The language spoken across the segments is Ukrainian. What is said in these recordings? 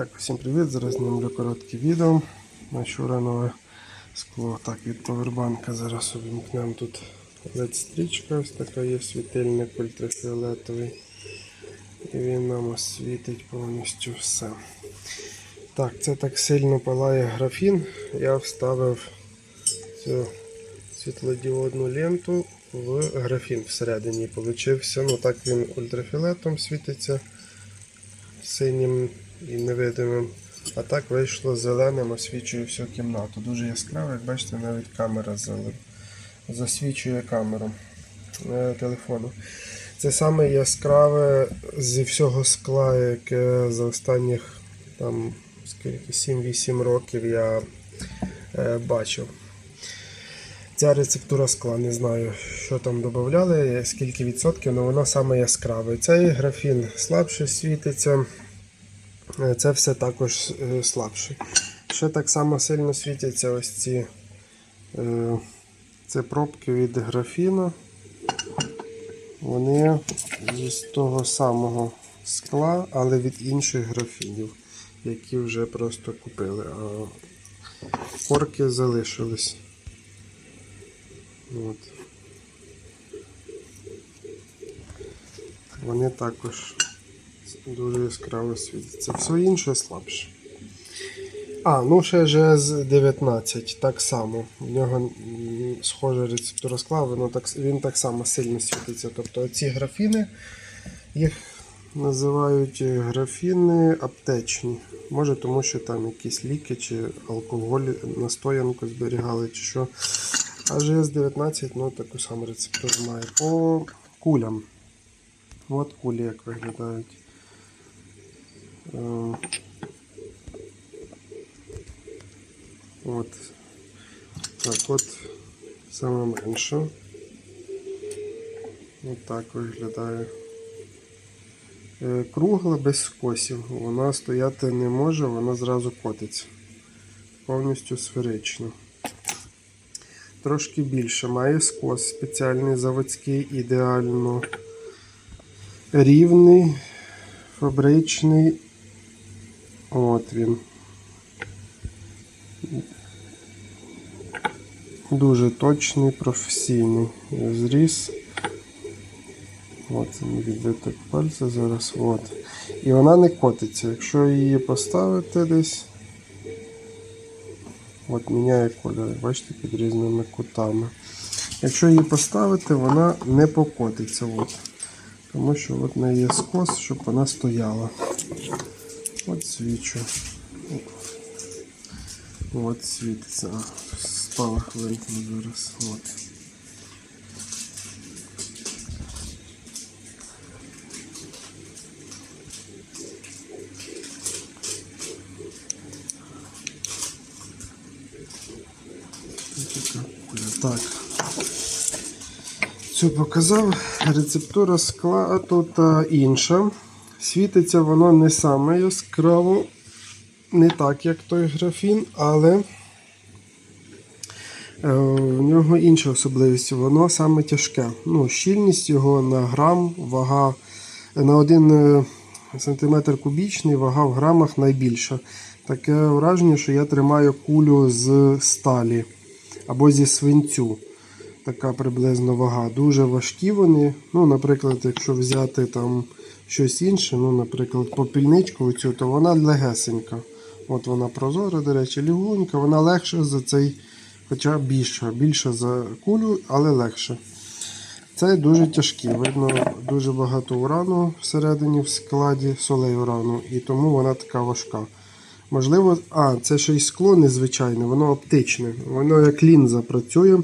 Так, всім привіт! Зараз знімлю коротке відео. Вчора нове скло. Так, від повербанка зараз увімкнемо тут LED стрічка, ось така є світильник ультрафіолетовий. І він нам освітить повністю все. Так, це так сильно палає графін. Я вставив цю світлодіодну ленту в графін всередині. Получився, ну так він ультрафіолетом світиться синім і невидимим. А так вийшло зеленим, освічує всю кімнату. Дуже яскраво, як бачите, навіть камера. Засвічує камеру е, телефону. Це саме яскраве зі всього скла, яке за останніх там, скільки 7-8 років я е, бачив. Ця рецептура скла, не знаю, що там додавали, скільки відсотків, але вона саме яскраве. Цей графін слабше світиться. Е, Це все також е, слабше. Ще так само сильно світяться ось ці е, це пробки від графіну. Вони з того самого скла, але від інших графінів, які вже просто купили. А корки залишились. От. Вони також дуже яскраво світяться. Все інше слабше. А, ну ще GS 19 так само. В нього схожа рецептура скла, воно так, він так само сильно світиться. Тобто ці графіни, їх називають е, графіни аптечні. Може тому, що там якісь ліки чи алкоголь, настоянку зберігали, чи що. А GS 19 ну, таку саму рецептуру має. По кулям. От кулі як виглядають. От. Так, от саме менше. От так виглядає. Е, Кругла без скосів. Вона стояти не може, вона зразу котиться. Повністю сферично. Трошки більше. Має скос спеціальний заводський, ідеально рівний, фабричний. От він. Дуже точний, професійний зріз. От він відбиток пальця зараз. От. І вона не котиться. Якщо її поставити десь, от міняє кольори, бачите, під різними кутами. Якщо її поставити, вона не покотиться. От. Тому що от в неї є скос, щоб вона стояла. От свічу. От світиться. А, Спала хвилинку зараз. От. Так. Цю показав. Рецептура скла тут інша. Світиться воно не саме яскраво, не так, як той графін, але е, в нього інша особливість. Воно саме тяжке. Ну, щільність його на грам, вага на 1 см кубічний, вага в грамах найбільша. Таке враження, що я тримаю кулю з сталі або зі свинцю. Така приблизно вага. Дуже важкі вони. Ну, Наприклад, якщо взяти там щось інше, ну, наприклад, попільничку, оцю, то вона легесенька. От вона прозора, до речі, лігунька, вона легша за цей, хоча більша, більша за кулю, але легша. Це дуже тяжкі. Видно, дуже багато урану всередині в складі солей урану, і тому вона така важка. Можливо, а, це ще й скло незвичайне, воно оптичне, воно як лінза працює.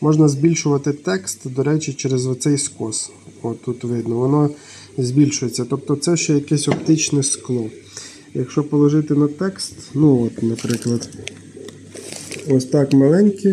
Можна збільшувати текст, до речі, через оцей скос. От тут видно, воно збільшується. Тобто це ще якесь оптичне скло. Якщо положити на текст, ну от, наприклад, ось так маленькі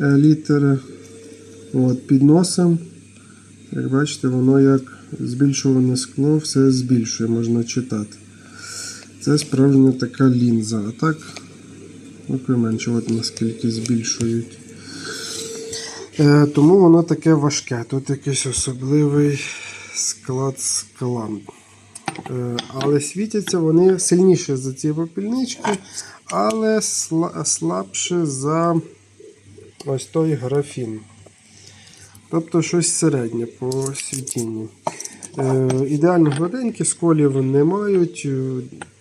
е, літери. От, під носом, як бачите, воно як збільшуване скло, все збільшує, можна читати. Це справжня така лінза. А так, от менше, от наскільки збільшують. Е, тому воно таке важке. Тут якийсь особливий склад скла. Е, Але світяться вони сильніше за ці попільнички, але слабше за ось той графін. Тобто щось середнє по світінню. Е, ідеально гладенькі, сколів не мають е,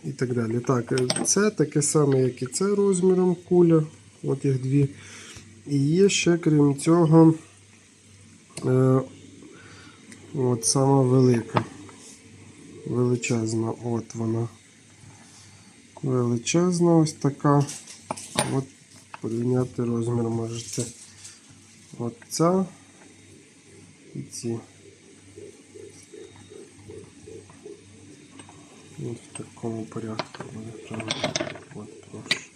і так далі. Так, це таке саме, як і це розміром куля. От їх дві. І є ще, крім цього, от сама велика. Величезна, от вона. Величезна ось така. От порівняти розмір можете. От ця і ці. От в такому порядку буде. От прошу.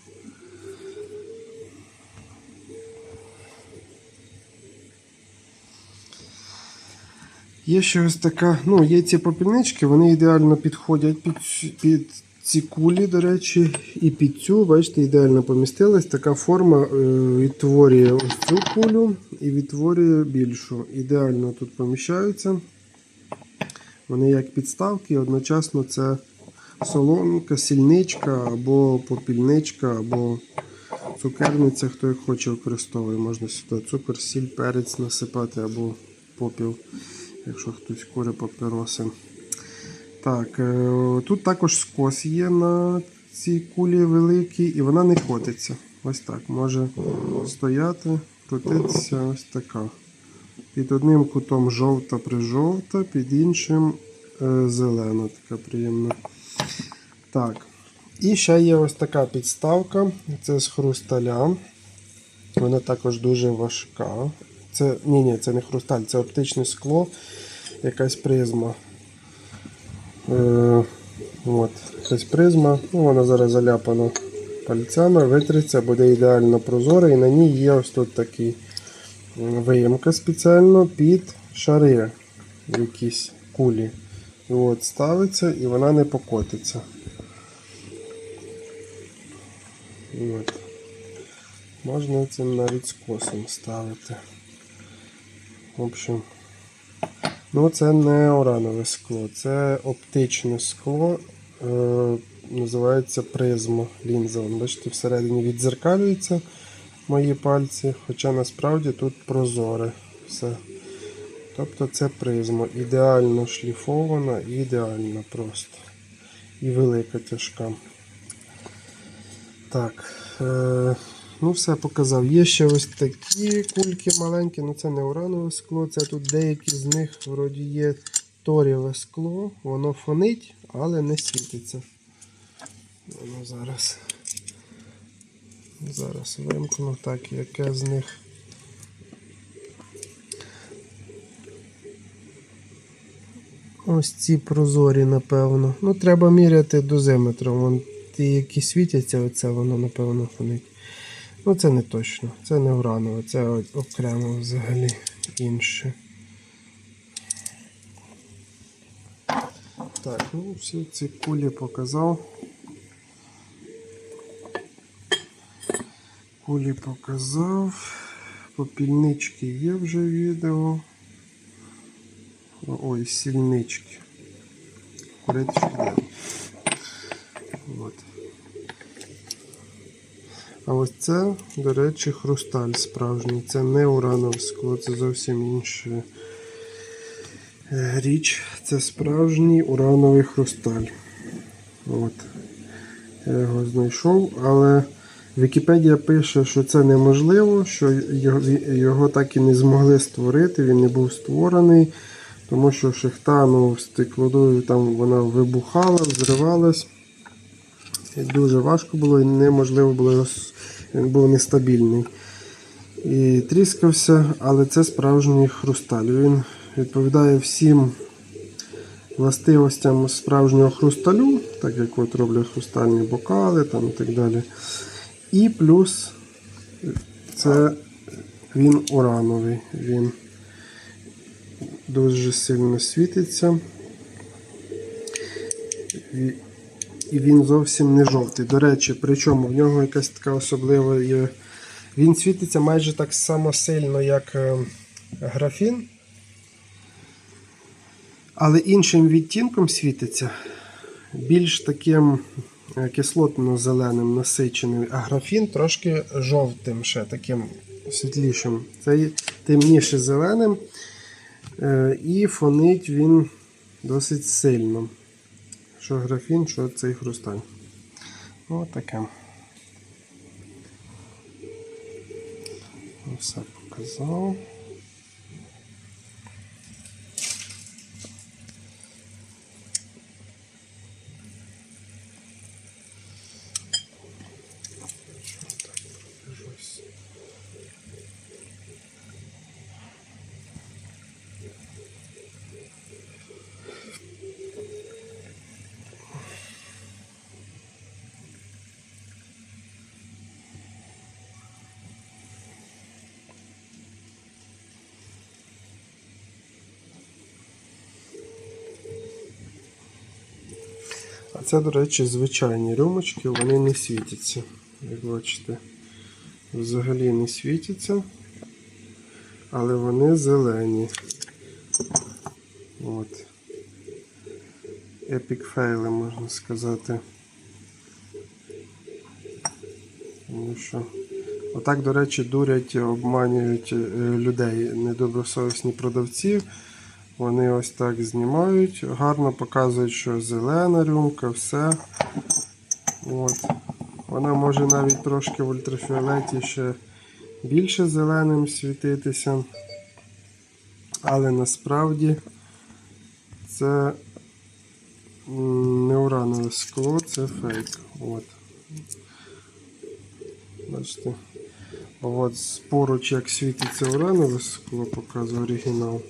Є ще ось така, ну, є ці попільнички, вони ідеально підходять під, під ці кулі, до речі, і під цю, бачите, ідеально помістилась. Така форма е, відтворює ось цю кулю і відтворює більшу. Ідеально тут поміщаються. Вони як підставки, одночасно це соломка, сільничка або попільничка, або цукерниця, хто як хоче використовує. Можна сюди цукор, сіль, перець насипати або попіл, якщо хтось кури папіроси. Так, е, тут також скос є на цій кулі великій, і вона не котиться. Ось так. Може стояти, крутитися, ось така. Під одним кутом жовта прижовта, під іншим е, зелена, така приємна. Так. І ще є ось така підставка. Це з хрусталя. Вона також дуже важка. Це, ні, ні, це не хрусталь, це оптичне скло, якась призма. Е, от, якась призма. Ну, вона зараз заляпана пальцями, витриться, буде ідеально прозора, і на ній є ось тут такий м, виємка спеціально під шари якісь кулі. От ставиться і вона не покотиться. От. Можна цим навіть скосом ставити. В общем, ну це не уранове скло, це оптичне скло. Е, називається призма лінза. Бачите, всередині відзеркалюється мої пальці, хоча насправді тут прозоре все. Тобто це призма. Ідеально шліфована, ідеальна просто. І велика тяжка. Так. Е, ну, все показав. Є ще ось такі кульки маленькі, ну це не уранове скло, це тут деякі з них вроді є торіве скло, воно фонить, але не світиться. Воно зараз. Зараз вимкну так, яке з них. Ось ці прозорі, напевно. Ну, треба міряти дозиметром. Вон ті, які світяться, оце воно, напевно, фонить. Ну, це не точно. Це не уранове, це окремо взагалі інше. Так, ну всі ці кулі показав. Кулі показав. Попільнички є вже відео. Ой, сільнички. Куриточки. От. А ось це, до речі, хрусталь справжній. Це не уранове скло, це зовсім інша е, річ. Це справжній урановий хрусталь. От. Я його знайшов, але Вікіпедія пише, що це неможливо, що його, так і не змогли створити, він не був створений, тому що шихта ну, стеклодою там вона вибухала, взривалась. Дуже важко було і неможливо було він був нестабільний. І тріскався, але це справжній хрусталь. Він відповідає всім властивостям справжнього хрусталю, так як от роблять хрустальні бокали там, і так далі. І плюс це він урановий. Він дуже сильно світиться. І- він зовсім не жовтий. До речі, причому в нього якась така особлива. Він світиться майже так само сильно, як е, графін. Але іншим відтінком світиться більш таким е, кислотно-зеленим, насиченим, а графін трошки жовтим, ще таким світлішим. Цей темніше зеленим. Е, І фонить він досить сильно. Що графін, що цей хрусталь. Ось таке. Все показав. Це, до речі, звичайні рюмочки, вони не світяться. Як бачите, взагалі не світяться, але вони зелені. От. Епік фейли, можна сказати. Тому що отак, до речі, дурять, обманюють е, людей недобросовісні продавці. Вони ось так знімають, гарно показують, що зелена рюмка, все. От. Вона може навіть трошки в ультрафіолеті ще більше зеленим світитися. Але насправді це не уранове скло, це фейк. От. Бачите? От поруч як світиться уранове скло, показує оригінал.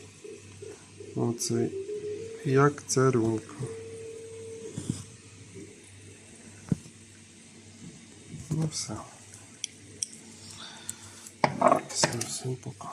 Оце як ця рюмка. Ну все. Все, всім пока.